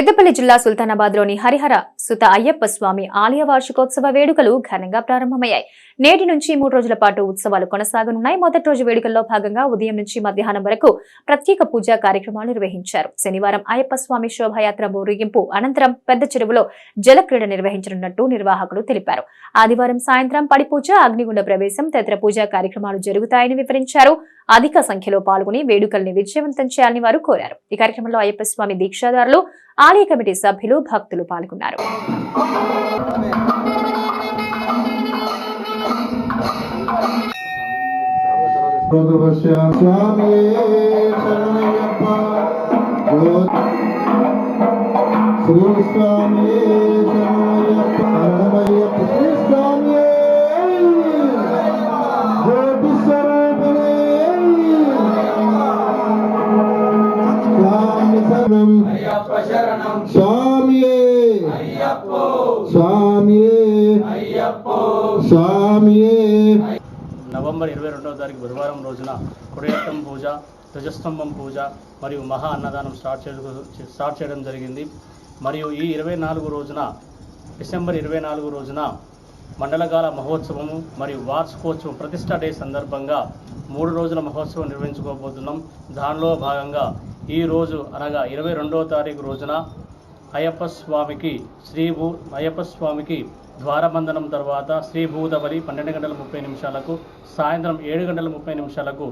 పెద్ద పెద్దపల్లి జిల్లా సుల్తానాబాద్లోని హరిహర సుత అయ్యప్ప స్వామి ఆలయ వార్షికోత్సవ వేడుకలు ఘనంగా ప్రారంభమయ్యాయి. నేటి నుంచి మూడు రోజుల పాటు ఉత్సవాలు కొనసాగనున్నాయి. మొదటి రోజు వేడుకల్లో భాగంగా ఉదయం నుంచి మధ్యాహ్నం వరకు ప్రత్యేక పూజా కార్యక్రమాలు నిర్వహించారు. శనివారం అయ్యప్ప స్వామి శోభాయాత్ర ఊరేగింపు అనంతరం పెద్ద చెరువులో జలక్రీడ నిర్వహించనున్నట్టు నిర్వాహకులు తెలిపారు. ఆదివారం సాయంత్రం పడిపూజ అగ్నిగుండ ప్రవేశం తదితర పూజా కార్యక్రమాలు జరుగుతాయని వివరించారు. అధిక సంఖ్యలో పాల్గొని వేడుకల్ని విజయవంతం చేయాలని వారు కోరారు. ఈ కార్యక్రమంలో అయ్యప్ప స్వామి దీక్షాదారులు ఆలయ కమిటీ సభ్యులు భక్తులు పాల్గొన్నారు. శ్రీ స్వామి శరణం స్వామి స్వామి స్వామి నవంబర్ ఇరవై రెండవ తారీఖు గురువారం రోజున కుడియట్టం పూజ ధ్వజస్తంభం పూజ మరియు మహా అన్నదానం స్టార్ట్ చేయడం స్టార్ట్ చేయడం జరిగింది. మరియు ఈ ఇరవై నాలుగు రోజున డిసెంబర్ ఇరవై నాలుగు రోజున మండలకాల మహోత్సవము మరియు వార్షికోత్సవం ప్రతిష్టా డే సందర్భంగా మూడు రోజుల మహోత్సవం నిర్వహించుకోబోతున్నాం. దానిలో భాగంగా ఈ రోజు అనగా ఇరవై రెండవ తారీఖు రోజున అయ్యప్ప స్వామికి శ్రీ భూ అయ్యప్ప స్వామికి ద్వారబంధనం తర్వాత శ్రీ భూతబలి పన్నెండు గంటల ముప్పై నిమిషాలకు సాయంత్రం ఏడు గంటల ముప్పై నిమిషాలకు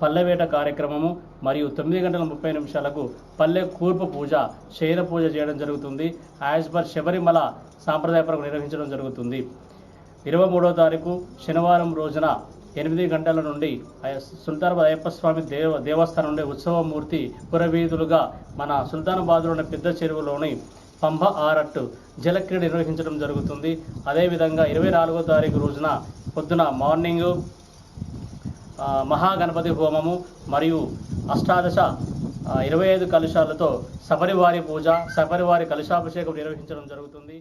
పల్లెవేట కార్యక్రమము మరియు తొమ్మిది గంటల ముప్పై నిమిషాలకు పల్లె కూర్పు పూజ శయన పూజ చేయడం జరుగుతుంది. యాజ్ పర్ శబరిమల సాంప్రదాయపరంగా నిర్వహించడం జరుగుతుంది. ఇరవై మూడవ తారీఖు శనివారం రోజున ఎనిమిది గంటల నుండి అయ- సుల్తానాబాద్ అయ్యప్ప స్వామి దేవ దేవస్థానం నుండి ఉత్సవమూర్తి పురవీధులుగా మన సుల్తానాబాద్లోని పెద్ద చెరువులోని పంబ ఆరట్టు జలక్రీడ నిర్వహించడం జరుగుతుంది. అదేవిధంగా ఇరవై నాలుగో తారీఖు రోజున పొద్దున మార్నింగ్ మహాగణపతి హోమము మరియు అష్టాదశ ఇరవై ఐదు కలుషాలతో శబరివారి పూజ శబరివారి కలుషాభిషేకం నిర్వహించడం జరుగుతుంది.